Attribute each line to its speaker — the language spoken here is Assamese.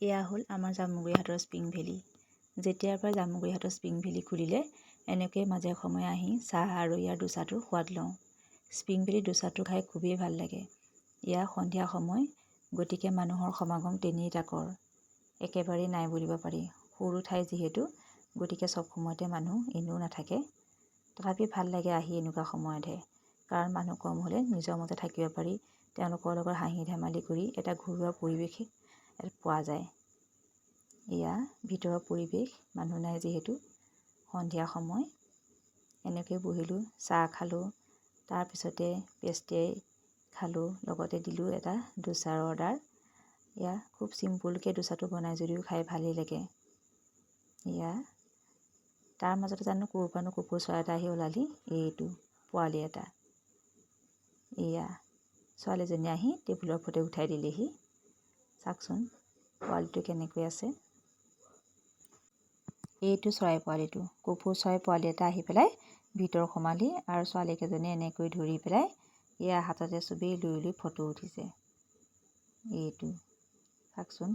Speaker 1: এয়া হ'ল আমাৰ জামুগুৰিহাটৰ স্প্ৰিং ভেলী। যেতিয়াৰ পৰা জামুগুৰিহাটৰ স্প্ৰিং ভেলী খুলিলে এনেকৈয়ে মাজে সময়ে আহি চাহ আৰু ইয়াৰ দোচাটোৰ সোৱাদ লওঁ। স্প্ৰিং ভেলীৰ দোচাটো খাই খুবেই ভাল লাগে। এয়া সন্ধিয়া সময় গতিকে মানুহৰ সমাগম তেনেই তাকৰ। একেবাৰেই নাই বুলিব পাৰি। সৰু ঠাই যিহেতু গতিকে চব সময়তে মানুহ এনেও নাথাকে। তথাপি ভাল লাগে আহি এনেকুৱা সময়তহে। কাৰণ মানুহ কম হ'লে নিজৰ মতে থাকিব পাৰি। তেওঁলোকৰ লগত হাঁহি ধেমালি কৰি এটা ঘৰুৱা পৰিৱেশ পোৱা যায়। এয়া ভিতৰৰ পৰিৱেশ মানুহ নাই যিহেতু। সন্ধিয়া সময় এনেকৈ বহিলোঁ চাহ খালোঁ তাৰপিছতে পেষ্ট্ৰিয়ে খালোঁ লগতে দিলোঁ এটা দোচাৰ অৰ্ডাৰ। এয়া খুব চিম্পুলকৈ দোচাটো বনাই যদিও খাই ভালেই লাগে। এয়া তাৰ মাজতে জানো ক'ৰ পৰানো কুকুৰ চৰাই এটা আহি ওলালি এইটো পোৱালি এটা। এয়া ছোৱালীজনী আহি টেবুলৰ ওপৰতে উঠাই দিলেহি। চাওকচোন পোৱালিটো কেনেকৈ আছে। এইটো চৰাই পোৱালিটো কপৌ চৰাই পোৱালি এটা আহি পেলাই ভিতৰত সোমালি আৰু ছোৱালীকেইজনীয়ে এনেকৈ ধৰি পেলাই এয়া হাততে চবেই লৈ লৈ ফটো উঠিছে। এইটো চাওকচোন।